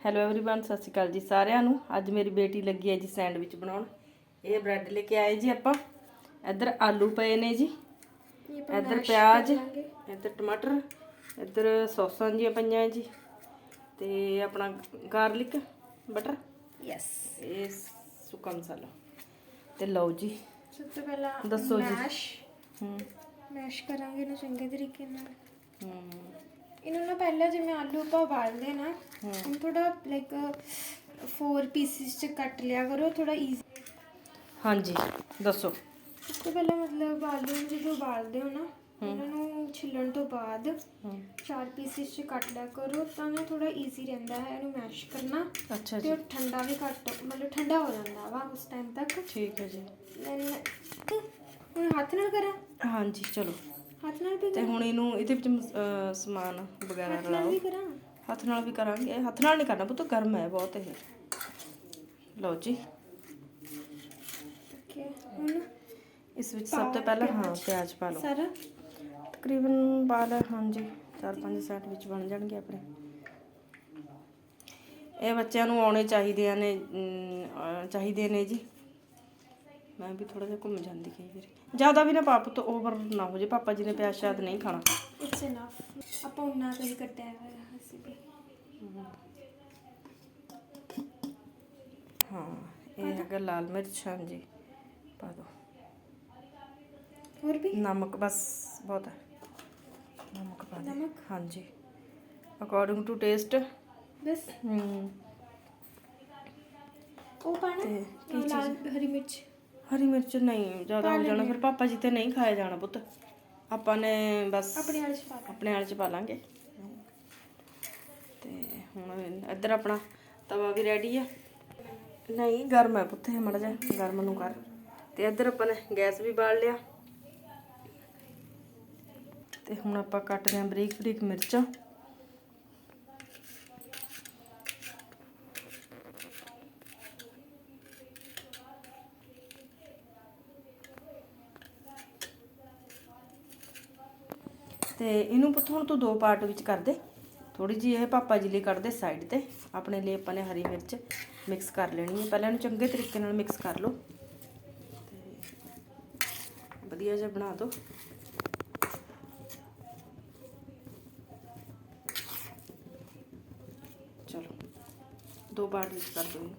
Hello everyone ਸਤਿ ਸ਼੍ਰੀ ਅਕਾਲ ਜੀ ਸਾਰਿਆਂ ਨੂੰ ਅੱਜ ਮੇਰੀ ਬੇਟੀ ਲੱਗੀ ਹੈ ਜੀ ਸੈਂਡਵਿਚ ਬਣਾਉਣ ਇਹ ਬ੍ਰੈਡ ਲੈ ਕੇ ਆਏ ਜੀ ਆਪਾਂ ਇੱਧਰ ਆਲੂ ਪਏ ਨੇ ਜੀ ਇੱਧਰ ਪਿਆਜ਼ ਇੱਧਰ ਟਮਾਟਰ ਇੱਧਰ ਸੌਸਾਂ ਜੀਆਂ ਪਈਆਂ ਜੀ ਤੇ ਆਪਣਾ ਗਾਰਲਿਕ ਬਟਰ ਯੈਸ ਇਹ ਸੁੱਕਾ ਮਸਾਲਾ ਤੇ ਲਓ ਜੀ ਸਭ ਤੋਂ ਪਹਿਲਾਂ ਦੱਸੋ ਜੀ। ਮੈਸ਼ ਹੂੰ ਮੈਸ਼ ਕਰਾਂਗੇ ਇਹਨੂੰ ਚੰਗੇ ਤਰੀਕੇ ਨਾਲ ਹੂੰ ਇਹਨੂੰ ਨਾ ਪਹਿਲਾਂ ਜਿਵੇਂ ਆਲੂ ਆਪਾਂ ਉਬਾਲਦੇ ਨਾ ਹੁਣ ਥੋੜਾ ਲਾਈਕ 4 ਪੀਸਿਸ ਚ ਕੱਟ ਲਿਆ ਕਰੋ ਥੋੜਾ ਈਜ਼ੀ ਹਾਂਜੀ ਦੱਸੋ। ਸਭ ਤੋਂ ਪਹਿਲਾਂ ਮਤਲਬ ਆਲੂ ਨੂੰ ਜਦੋਂ ਉਬਾਲਦੇ ਹੋ ਨਾ ਇਹਨਾਂ ਨੂੰ ਛਿੱਲਣ ਤੋਂ ਬਾਅਦ 4 ਪੀਸਿਸ ਚ ਕੱਟ ਲਿਆ ਕਰੋ ਤਾਂ ਨਾ ਥੋੜਾ ਈਜ਼ੀ ਰਹਿੰਦਾ ਹੈ ਇਹਨੂੰ ਮੈਸ਼ ਕਰਨਾ ਅੱਛਾ ਤੇ ਉਹ ਠੰਡਾ ਵੀ ਘੱਟ ਮਤਲਬ ਠੰਡਾ ਹੋ ਜਾਂਦਾ ਵਾ ਉਸ ਟਾਈਮ ਤੱਕ। ਠੀਕ ਹੈ ਜੀ। ਹੁਣ ਹੱਥ ਨਾਲ ਕਰਾਂ? ਹਾਂਜੀ ਚਲੋ। ਹੱਥ ਨਾਲ ਵੀ ਤੇ ਹੁਣ ਇਹਨੂੰ ਇਹਦੇ ਵਿੱਚ ਮਸ- ਅਹ ਸਮਾਨ ਵਗੈਰਾ ਹੱਥ ਨਾਲ ਰਲਾਓ ਵੀ ਕਰਾਂ। ਹੱਥ ਨਾਲ ਵੀ ਕਰਾਂਗੇ। ਹੱਥ ਨਾਲ ਨਹੀਂ ਕਰਨਾ ਪੁੱਤ ਗਰਮ ਹੈ ਬਹੁਤ ਇਹ। ਲਓ ਜੀ। ਹੁਣ ਇਸ ਵਿੱਚ ਸਭ ਤੋਂ ਪਹਿਲਾਂ ਹਾਂ ਪਿਆਜ਼ ਪਾ ਲਓ। ਸਾਰਾ। ਤਕਰੀਬਨ ਪਾ ਲੈ ਹਾਂਜੀ 4-5 ਸੈਂਡਵਿਚ ਬਣ ਜਾਣਗੇ ਆਪਣੇ। ਇਹ ਬੱਚਿਆਂ ਨੂੰ ਆਉਣੇ ਚਾਹੀਦੇ ਨੇ ਅਮ, ਅਹ, ਚਾਹੀਦੇ ਨੇ ਜੀ। ਮੈਂ ਵੀ ਥੋੜਾ ਜਿਹਾ ਘੁੰਮ ਜਾਂਦੀ ਕਈ ਵਾਰੀ। ਜ਼ਿਆਦਾ ਵੀ ਨਾ ਪਾਪ ਤੋਂ ਓਵਰ ਨਾ ਹੋ ਜੇ। ਪਾਪਾ ਜੀ ਨੇ ਪਿਆਜ਼ ਸ਼ਾਇਦ ਨਹੀਂ ਖਾਣਾ। ਇਟਸ ਇਨਫ ਆਪਾਂ ਉਹਨਾਂ ਤੋਂ ਹੀ ਕੱਟਿਆ ਹੋਇਆ ਅਸੀਂ ਵੀ। ਹਾਂ ਇਹ ਹੈਗਾ ਲਾਲ ਮਿਰਚ ਹਾਂਜੀ। ਪਾ ਦਿਓ ਹੋਰ ਵੀ? ਨਮਕ ਬਸ ਬਹੁਤ ਹੈ। ਨਮਕ ਪਾ ਦੇ। ਨਮਕ? ਹਾਂਜੀ। ਅਕੋਰਡਿੰਗ ਟੂ ਟੇਸਟ ਬਸ। ਹੂੰ। ਉਹ ਪਾਣਾ ਤੇ ਕੀ ਲਾਲ ਹਰੀ ਮਿਰਚ। ਹਰੀ ਮਿਰਚ ਨਹੀਂ ਜ਼ਿਆਦਾ ਹੋ ਜਾਣਾ ਫਿਰ ਪਾਪਾ ਜੀ ਤੇ ਨਹੀਂ ਖਾਇਆ ਜਾਣਾ ਪੁੱਤ। ਆਪਾਂ ਨੇ ਬਸ ਆਪਣੇ ਵਾਲੇ ਚ ਪਾ ਲਾ ਆਪਣੇ ਵਾਲੇ ਚ ਪਾ ਲਾਂਗੇ। ਤੇ ਹੁਣ ਇੱਧਰ ਆਪਣਾ ਤਵਾ ਵੀ ਰੈਡੀ ਆ। ਨਹੀਂ ਗਰਮ ਹੈ ਪੁੱਤ ਇਹ ਮੜ ਜਾ ਗਰਮ ਨੂੰ ਕਰ। ਤੇ ਇੱਧਰ ਆਪਾਂ ਨੇ ਗੈਸ ਵੀ ਬਾਲ ਲਿਆ। ਤੇ ਹੁਣ ਆਪਾਂ ਕੱਟਦੇ ਆਂ ਬਰੀਕ ਬਰੀਕ ਮਿਰਚਾਂ। ਤੇ ਇਹਨੂੰ ਪੁੱਤ ਹੁਣ ਤੂੰ ਦੋ ਪਾਰਟ ਵਿੱਚ ਕਰ ਦੇ। ਥੋੜੀ ਜਿਹੀ ਇਹ ਪਾਪਾ ਜੀ ਲਈ ਕੱਢ ਦੇ ਸਾਈਡ ਤੇ। ਆਪਣੇ ਲਈ ਆਪਾਂ ਨੇ ਹਰੀ ਮਿਰਚ ਮਿਕਸ ਕਰ ਲੈਣੀ ਹੈ। ਪਹਿਲਾਂ ਇਹਨੂੰ ਚੰਗੇ ਤਰੀਕੇ ਨਾਲ ਮਿਕਸ ਕਰ ਲਓ। ਤੇ ਵਧੀਆ ਜਿਹਾ ਬਣਾ ਦਿਓ ਚਲੋ, ਦੋ ਪਾਰਟ ਵਿੱਚ ਕਰ ਦਿਓ ਇਹਨੂੰ।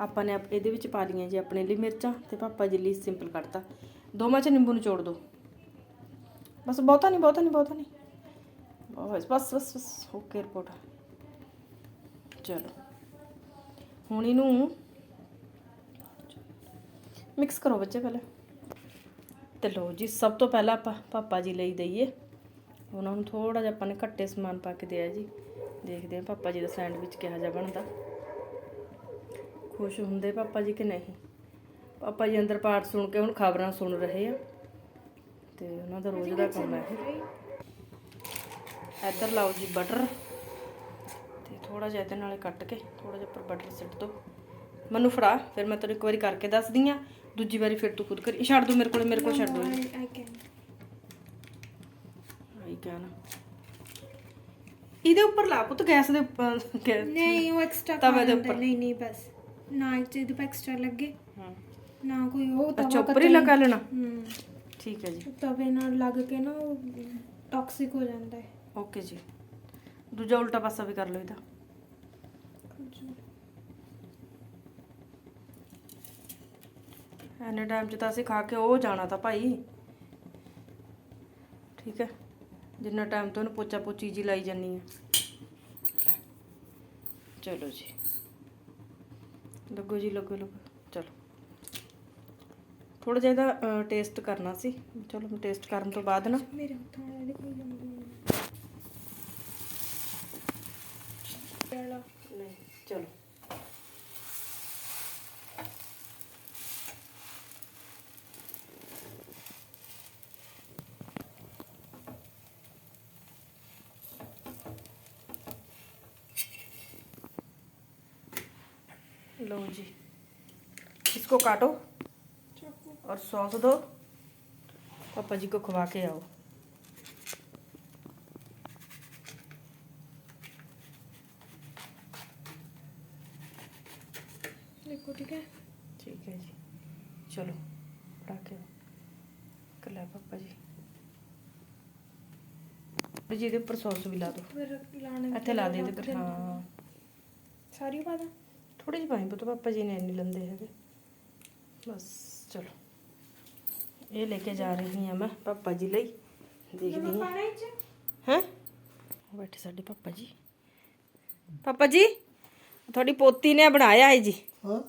ਆਪਾਂ ਨੇ ਇਹਦੇ ਵਿੱਚ ਪਾ ਲਈਆਂ ਜੀ ਆਪਣੇ ਲਈ ਮਿਰਚਾਂ ਤੇ ਪਾਪਾ ਜੀ ਲਈ ਸਿੰਪਲ ਕੱਟਤਾ ਦੋਵਾਂ ਚ ਨਿੰਬੂ ਨਿਚੋੜ ਦਿਓ ਬਸ ਬਹੁਤਾ ਨਹੀਂ ਬਹੁਤਾ ਨਹੀਂ ਬਹੁਤਾ ਨਹੀਂ। ਬਸ ਬਸ ਬਸ ਬਸ ਓਕੇ ਰਿਪੋਰਟ ਚਲੋ। ਹੁਣ ਇਹਨੂੰ ਮਿਕਸ ਕਰੋ ਬੱਚੇ ਪਹਿਲਾਂ। ਤੇ ਲਓ ਜੀ, ਸਭ ਤੋਂ ਪਹਿਲਾਂ ਆਪਾਂ ਪਾਪਾ ਜੀ ਲਈ ਦਈਏ। ਉਹਨਾਂ ਨੂੰ ਥੋੜਾ ਜਿਹਾ ਆਪਾਂ ਨੇ ਘੱਟੇ ਸਮਾਨ ਪਾ ਕੇ ਦਿਆ ਜੀ। ਦੇਖਦੇ ਹਾਂ ਪਾਪਾ ਜੀ ਦਾ ਸੈਂਡਵਿਚ ਕਿਹੋ ਜਿਹਾ ਬਣਦਾ। ਖੁਸ਼ ਹੁੰਦੇ ਪਾਪਾ ਜੀ ਕਿ ਨਹੀਂ? ਪਾਪਾ ਜੀ ਅੰਦਰ ਪਾਠ ਸੁਣ ਕੇ ਹੁਣ ਖਬਰਾਂ ਸੁਣ ਰਹੇ ਆ। ਤੇ ਉਹਨਾਂ ਦਾ ਰੋਜ਼ ਦਾ ਕੰਮ ਹੈ। ਇਹ ਇੱਧਰ ਲਾਓ ਜੀ ਬਟਰ ਤੇ ਥੋੜਾ ਜਿਹਾ ਇਹਦੇ ਨਾਲੇ ਕੱਟ ਕੇ ਥੋੜਾ ਜਿਹਾ ਉੱਪਰ ਬਟਰ ਸਿੱਟ ਦੋ ਮੈਨੂੰ ਫੜਾ ਫਿਰ ਮੈਂ ਤੈਨੂੰ ਇੱਕ ਵਾਰੀ ਕਰਕੇ ਦੱਸਦੀ ਆ ਦੂਜੀ ਵਾਰੀ ਫਿਰ ਤੂੰ ਖੁਦ ਕਰੀ ਛੱਡ ਦੋ ਮੇਰੇ ਕੋਲ ਮੇਰੇ ਕੋਲ ਛੱਡ ਦੋ ਆਈ ਕੈਨ ਇਹਦੇ ਉੱਪਰ ਲਾ ਪੁੱਤ ਗੈਸ ਦੇ ਉੱਪਰ ਨਹੀਂ ਉਹ ਐਕਸਟਰਾ ਤਵੇ ਦੇ ਉੱਪਰ। ਨਹੀਂ ਨਹੀਂ ਬਸ। ਨਾ ਇੱਕ ਚੀਜ਼ ਦਾ ਐਕਸਟਰਾ ਲੱਗੇ ਹਾਂ। ਨਾ ਕੋਈ ਉਹ ਤਵਾ ਅੱਛਾ ਉੱਪਰ ਹੀ ਲਗਾ ਲੈਣਾ। ਹੂੰ। ਠੀਕ ਹੈ ਜੀ। ਤਵੇ ਨਾਲ ਲੱਗ ਕੇ ਨਾ ਟਾਕਸਿਕ ਹੋ ਜਾਂਦਾ ਹੈ। ਓਕੇ ਜੀ। ਦੂਜਾ ਉਲਟਾ ਪਾਸਾ ਵੀ ਕਰ ਲਓ ਇਹਦਾ। ਐਨੇ ਟਾਈਮ 'ਚ ਤਾਂ ਅਸੀਂ ਖਾ ਕੇ ਉਹ ਜਾਣਾ ਤਾਂ ਭਾਈ। ਠੀਕ ਹੈ। ਜਿੰਨਾ ਟਾਈਮ ਤੋਂ ਇਹਨੂੰ ਪੋਚਾ ਪੋਚੀ ਜੀ ਲਾਈ ਜਾਨੀ ਆ ਚਲੋ ਜੀ। ਲੱਗੋ ਜੀ ਲੱਗੋ ਲੱਗੋ। ਥੋੜਾ ਜਿਹਾ ਇਹਦਾ ਟੇਸਟ ਕਰਨਾ ਸੀ ਚਲੋ ਟੇਸਟ ਕਰਨ ਤੋਂ ਬਾਅਦ ਨਾ ਮੇਰੇ ਹੱਥਾਂ ਨਾਲ ਇਹਦੇ ਕੋਈ ਜਾਂਦੀ ਨਹੀਂ ਚਲੋ ਨਹੀਂ ਚਲੋ लो जी इसको काटो और सॉस दो पापा जी को खवा के आओ देखो ठीक है ठीक है जी चलो उठा के कर लिया पापा जी ਜੀ। ਇਹਦੇ ਉੱਪਰ ਸੌਸ ਵੀ ਲਾ ਦੋ। ਇੱਥੇ ਲਾ ਦੇ ਇਹਦੇ ਉੱਪਰ ਸਾਰੀ ਪਾ ਦਾਂ? ਥੋੜੀ ਜਿਹੀ ਪਾਈ ਪੁੱਤ ਪਾਪਾ ਜੀ ਨੇ ਨਹੀਂ ਲੰਦੇ ਹੈਗੇ। ਬਸ ਚਲੋ। ਇਹ ਲੈ ਕੇ ਜਾ ਰਹੀ ਹਾਂ ਮੈਂ ਪਾਪਾ ਜੀ ਲਈ। ਦੇਖਦੀ ਹਾਂ। ਹੈ? ਬੈਠੇ ਸਾਡੇ ਪਾਪਾ ਜੀ। ਪਾਪਾ ਜੀ ਤੁਹਾਡੀ ਪੋਤੀ ਨੇ ਬਣਾਇਆ ਹੈ ਜੀ। ਹਾਂ।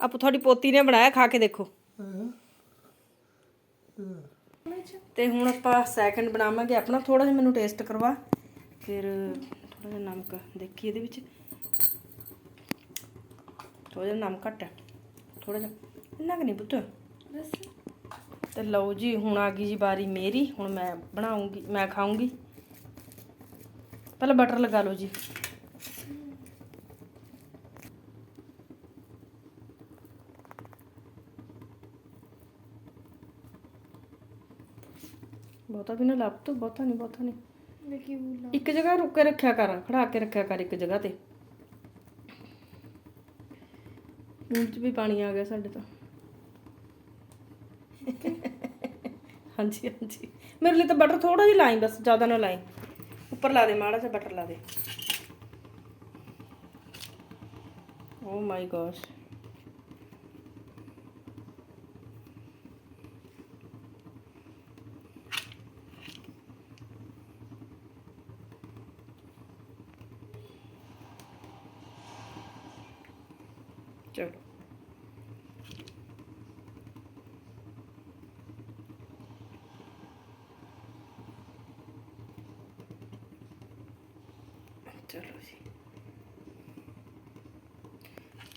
ਆਪ ਤੁਹਾਡੀ ਪੋਤੀ ਨੇ ਬਣਾਇਆ ਖਾ ਕੇ ਦੇਖੋ। ਤੇ ਹੁਣ ਆਪਾਂ ਸੈਕੰਡ ਬਣਾਵਾਂਗੇ ਆਪਣਾ ਥੋੜਾ ਜਿਹਾ ਮੈਨੂੰ ਟੇਸਟ ਕਰਵਾ। ਫਿਰ ਥੋੜਾ ਜਿਹਾ ਨਮਕ ਦੇਖੀ ਇਹਦੇ ਵਿੱਚ। ਥੋੜਾ ਜਿਹਾ ਨਮਕ ਘੱਟ ਥੋੜਾ ਜਿਹਾ। ਇੰਨਾ ਕਿ ਨਹੀਂ ਪੁੱਤ। ਬਸ ਤੇ ਲਓ ਜੀ ਹੁਣ ਆ ਗਈ ਜੀ ਵਾਰੀ ਮੇਰੀ ਹੁਣ ਮੈਂ ਬਣਾਉਂਗੀ ਮੈਂ ਖਾਉਂਗੀ ਪਹਿਲਾਂ ਬਟਰ ਲਗਾ ਲਓ ਜੀ। ਬਹੁਤਾ ਵੀ ਨਾ ਲੱਭ ਤੋ ਬਹੁਤਾ ਨਹੀਂ ਬਹੁਤਾ ਨਹੀਂ ਇੱਕ ਜਗ੍ਹਾ ਰੁੱਕ ਕੇ ਰੱਖਿਆ ਕਰ ਖੜਾ ਕੇ ਰੱਖਿਆ ਕਰ ਇੱਕ ਜਗ੍ਹਾ ਤੇ। ਮੂੰਹ 'ਚ ਵੀ ਪਾਣੀ ਆ ਗਿਆ ਸਾਡੇ ਤਾਂ। ਹਾਂਜੀ ਹਾਂਜੀ। ਮੇਰੇ ਲਈ ਤਾਂ ਬਟਰ ਥੋੜਾ ਜਿਹਾ ਲਾਈ ਬਸ, ਜ਼ਿਆਦਾ ਨਾ ਲਾਈ। ਉੱਪਰ ਲਾ ਦੇ, ਮਾੜਾ ਜਿਹਾ ਬਟਰ ਲਾ ਦੇ। ਓ ਮਾਈ ਗॉश ਚਲੋ ਜੀ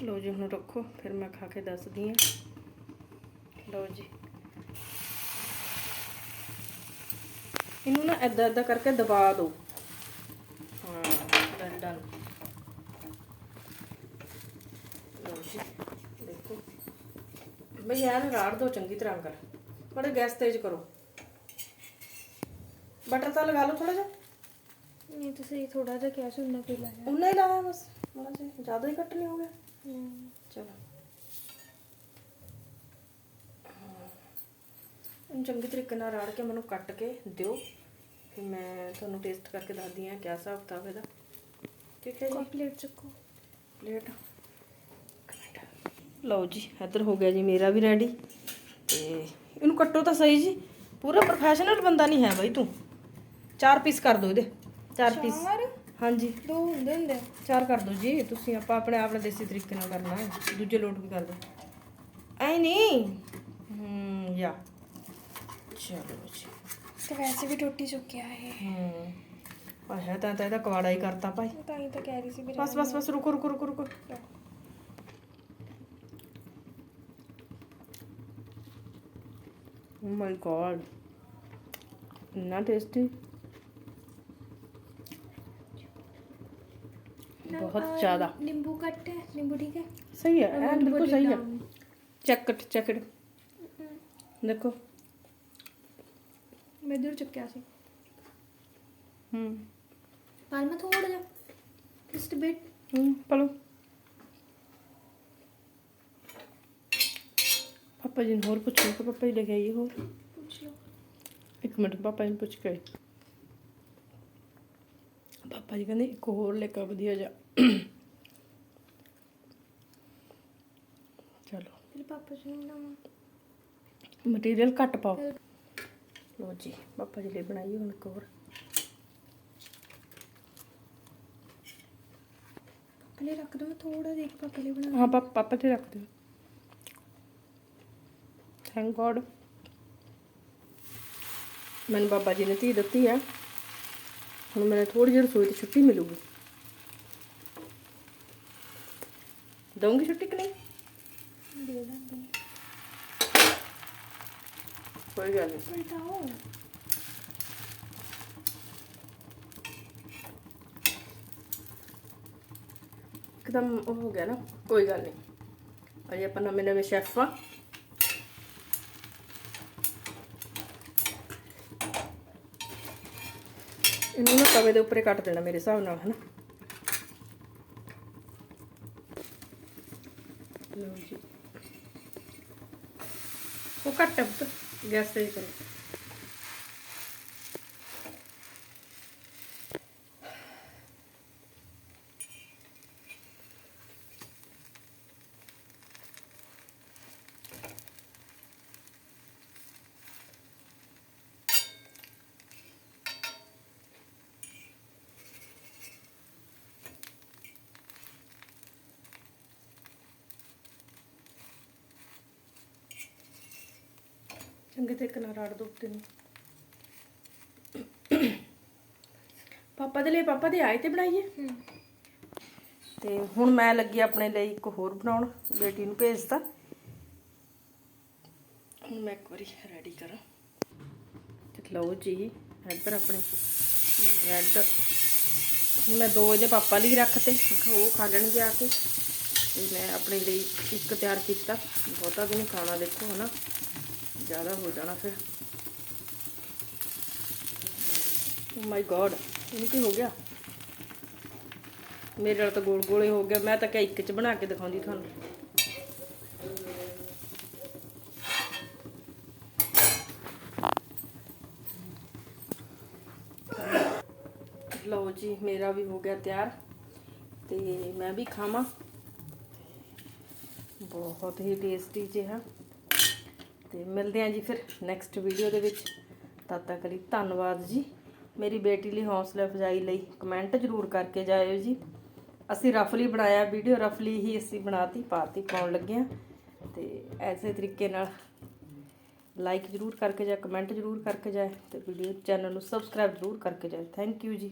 ਲਓ ਜੀ ਹੁਣ ਰੱਖੋ ਫਿਰ ਮੈਂ ਖਾ ਕੇ ਦੱਸਦੀ ਹਾਂ। ਲਓ ਜੀ। ਇਹਨੂੰ ਨਾ ਏਦਾਂ ਏਦਾਂ ਕਰਕੇ ਦਬਾ ਦਿਓ। ਹਾਂ ਡਨ ਡਨ ਲਓ ਜੀ ਦੇਖੋ। ਬਈ ਯਾਰ ਰਾੜ ਦੋ ਚੰਗੀ ਤਰ੍ਹਾਂ ਕਰ ਬੜੇ ਗੈਸ ਤੇਜ਼ ਕਰੋ। ਬਟਰ ਤਾਂ ਲਗਾ ਲਓ ਥੋੜਾ ਜਿਹਾ। ਨਹੀਂ ਤੁਸੀਂ ਥੋੜਾ ਜਿਹਾ ਕਿਹਾ ਸੀ ਉਹਨਾਂ ਕਿ ਲਾਇਆ ਉਨਾ ਹੀ ਲਾਇਆ ਬਸ। ਜਿਹਾ ਜ਼ਿਆਦਾ ਹੀ ਕੱਟ ਨਹੀਂ ਹੋ ਗਿਆ। ਚਲੋ। ਚੰਗੀ ਤਰੀਕੇ ਨਾਲ ਰਾੜ ਕੇ ਮੈਨੂੰ ਕੱਟ ਕੇ ਦਿਓ। ਫਿਰ ਮੈਂ ਤੁਹਾਨੂੰ ਟੇਸਟ ਕਰਕੇ ਦੱਸਦੀ ਹਾਂ ਕਿਆ ਹਿਸਾਬ ਕਿਤਾਬ ਇਹਦਾ। ਠੀਕ ਹੈ ਜੀ? ਪਲੇਟ ਚੱਕੋ। ਪਲੇਟ ਲਓ ਜੀ ਇੱਧਰ ਹੋ ਗਿਆ ਜੀ ਮੇਰਾ ਵੀ ਰੈਡੀ ਤੇ ਇਹਨੂੰ ਕੱਟੋ ਤਾਂ ਸਹੀ ਜੀ। ਪੂਰਾ ਪ੍ਰੋਫੈਸ਼ਨਲ ਬੰਦਾ ਨਹੀਂ ਹੈ ਬਾਈ ਤੂੰ। ਚਾਰ ਪੀਸ ਕਰ ਦਿਓ ਇਹਦੇ। ਚਾਰ ਪੀਸ ਹਾਂਜੀ। ਦੋ ਹੁੰਦੇ ਹੁੰਦੇ ਆ। ਚਾਰ ਕਰ ਦਿਓ ਜੀ। ਤੁਸੀਂ ਆਪਾਂ ਆਪਣੇ ਆਪ ਨਾਲ ਦੇਸੀ ਤਰੀਕੇ ਨਾਲ ਕਰਨਾ ਹੈ। ਦੂਜੇ ਲੋਟ ਵੀ ਕਰ ਦਿਓ ਐ ਨਹੀਂ। ਹੂੰ ਯਾ। ਚਲੋ ਜੀ। ਤੇ ਵੈਸੇ ਵੀ ਟੁੱਟੀ ਚੁੱਕਿਆ ਹੈ। ਹੂੰ ਹੈ ਤਾਂ ਤਾਂ ਇਹਦਾ ਕਵਾੜਾ ਹੀ ਕਰਤਾ ਭਾਈ। ਤਾਂ ਹੀ ਤਾਂ ਕਹਿ ਰਹੀ ਸੀ ਵੀ ਬਸ ਬਸ ਬਸ ਰੁਕੋ ਰੁਕੋ ਰੁਕੋ ਰੁਕੋ। ਓ ਮਾਈ ਗॉड ਇੰਨਾ ਟੇਸਟੀ ਬਹੁਤ ਜ਼ਿਆਦਾ ਨਿੰਬੂ ਕੱਟ ਹੈ ਨਿੰਬੂ ਠੀਕ ਹੈ ਸਹੀ ਹੈ ਐਨ ਬਿਲਕੁਲ ਸਹੀ ਹੈ ਚੈੱਕਟ ਚੈੱਕਟ ਦੇਖੋ ਮੈਂ ਦੂਰ ਚੁੱਕਿਆ ਸੀ ਹੂੰ ਪਰ ਮੈਂ ਥੋੜਾ ਜਿਹਾ ਜਸਟ ਬਿਟ ਹੂੰ ਪਲੋ ਪਾਪਾ ਜੀ ਨੂੰ ਹੋਰ ਪੁੱਛੋ ਕਿ ਪਾਪਾ ਜੀ ਲੈ ਕੇ ਆਈਏ ਹੋਰ ਪੁੱਛ ਲਓ ਇੱਕ ਮਿੰਟ ਪਾਪਾ ਜੀ ਨੂੰ ਪੁੱਛ ਕੇ ਆਈ। ਪਾਪਾ ਜੀ ਕਹਿੰਦੇ ਇੱਕ ਹੋਰ ਲੈ ਕੇ ਵਧੀਆ ਜਾ ਚਲੋ। ਫਿਰ ਪਾਪਾ ਜੀ ਨੂੰ ਬਣਾਵਾਂ। ਮਟੀਰੀਅਲ ਘੱਟ ਪਾਓ। ਲੋ ਜੀ ਪਾਪਾ ਜੀ ਲਈ ਬਣਾਈਏ ਹੁਣ ਇੱਕ ਹੋਰ। ਪਾਪਾ ਲਈ ਰੱਖ ਦੋ ਮੈਂ ਥੋੜਾ ਦੇਖ ਪਾਪਾ ਲਈ ਬਣਾ ਹਾਂ ਪਾਪਾ ਪਾਪਾ ਤੇ ਰੱਖ ਦਿਓ। ਥੈਂਕ ਗੋਡ ਮੈਨੂੰ ਬਾਬਾ ਜੀ ਨੇ ਧੀ ਦਿੱਤੀ ਆ। ਹੁਣ ਮੈਨੂੰ ਥੋੜੀ ਜਿਹੀ ਰਸੋਈ ਦੀ ਛੁੱਟੀ ਮਿਲੂਗੀ। ਦਊਂਗੀ ਛੁੱਟੀ ਕਿ ਨਹੀਂ? ਦੇ ਦਾਂਗੇ। ਕੋਈ ਗੱਲ ਨਹੀਂ। ਪਲਟਾਓ ਇੱਕਦਮ ਉਹ ਹੋ ਗਿਆ ਨਾ। ਕੋਈ ਗੱਲ ਨਹੀਂ। ਅਜੇ ਆਪਾਂ ਨਵੇਂ ਨਵੇਂ ਸ਼ੈਫ ਆ। ਇਹਨੂੰ ਨਾ ਤਵੇ ਦੇ ਉੱਪਰ ਹੀ ਕੱਟ ਦੇਣਾ ਮੇਰੇ ਹਿਸਾਬ ਨਾਲ ਹਨਾ ਲਓ ਜੀ ਉਹ ਘੱਟ ਹੈ ਪੁੱਤ ਗੈਸ ਚੰਗੇ ਤਰੀਕੇ ਨਾਲ ਰੜ ਦੋ ਉੱਤੇ ਨੂੰ। ਪਾਪਾ ਦੇ ਲਈ ਪਾਪਾ ਦੇ ਆਏ ਤੇ ਬਣਾਈਏ? ਤੇ ਹੁਣ ਮੈਂ ਲੱਗੀ ਆਪਣੇ ਲਈ ਇੱਕ ਹੋਰ ਬਣਾਉਣ ਬੇਟੀ ਨੂੰ ਭੇਜਤਾ। ਹੁਣ ਮੈਂ ਇੱਕ ਵਾਰੀ ਰੈਡੀ ਕਰਾਂ। ਤੇ ਲਓ ਜੀ ਇੱਧਰ ਆਪਣੇ। ਰੈੱਡ ਮੈਂ ਦੋ ਇਹਦੇ ਪਾਪਾ ਲਈ ਰੱਖਤੇ ਉਹ ਖਾ ਲੈਣਗੇ ਆ ਕੇ। ਤੇ ਮੈਂ ਆਪਣੇ ਲਈ ਇੱਕ ਤਿਆਰ ਕੀਤਾ। ਬਹੁਤਾ ਵੀ ਨਹੀਂ ਖਾਣਾ ਦੇਖੋ ਹਨਾ। ਜ਼ਿਆਦਾ ਹੋ ਜਾਣਾ ਫਿਰ। oh ਮਾਈ ਗॉड ਇਹਨੂੰ ਕੀ ਹੋ ਗਿਆ? ਮੇਰੇ ਨਾਲ ਤਾਂ ਗੋਲ ਗੋਲੇ ਹੋ ਗਿਆ ਮੈਂ ਤਾਂ ਕਿਹਾ ਇੱਕ ਚ ਬਣਾ ਕੇ ਦਿਖਾਉਂਦੀ ਤੁਹਾਨੂੰ। ਲਓ ਜੀ, ਮੇਰਾ ਵੀ ਹੋ ਗਿਆ ਤਿਆਰ ਤੇ ਮੈਂ ਵੀ ਖਾਵਾਂ। ਬਹੁਤ ਹੀ ਟੇਸਟੀ ਜਿਹਾ। ਤੇ ਮਿਲਦੇ ਹਾਂ ਜੀ ਫਿਰ ਨੈਕਸਟ ਵੀਡੀਓ ਦੇ ਵਿੱਚ। ਤਦ ਤੱਕ ਲਈ ਧੰਨਵਾਦ ਜੀ। ਮੇਰੀ ਬੇਟੀ ਲਈ ਹੌਸਲਾ ਅਫਜ਼ਾਈ ਲਈ ਕਮੈਂਟ ਜ਼ਰੂਰ ਕਰਕੇ ਜਾਇਓ ਜੀ। ਅਸੀਂ ਰਫਲੀ ਬਣਾਇਆ ਵੀਡੀਓ ਰਫਲੀ ਹੀ ਅਸੀਂ ਬਣਾਤੀ, ਪਾਤੀ, ਪਾਉਣ ਲੱਗੇ ਹਾਂ। ਤੇ ਐਸੇ ਤਰੀਕੇ ਨਾਲ ਲਾਈਕ ਜ਼ਰੂਰ ਕਰਕੇ ਜਾਏ ਕਮੈਂਟ ਜ਼ਰੂਰ ਕਰਕੇ ਜਾਏ ਤੇ ਵੀਡੀਓ ਚੈਨਲ ਨੂੰ ਸਬਸਕ੍ਰਾਈਬ ਜ਼ਰੂਰ ਕਰਕੇ ਜਾਏ ਥੈਂਕ ਯੂ ਜੀ।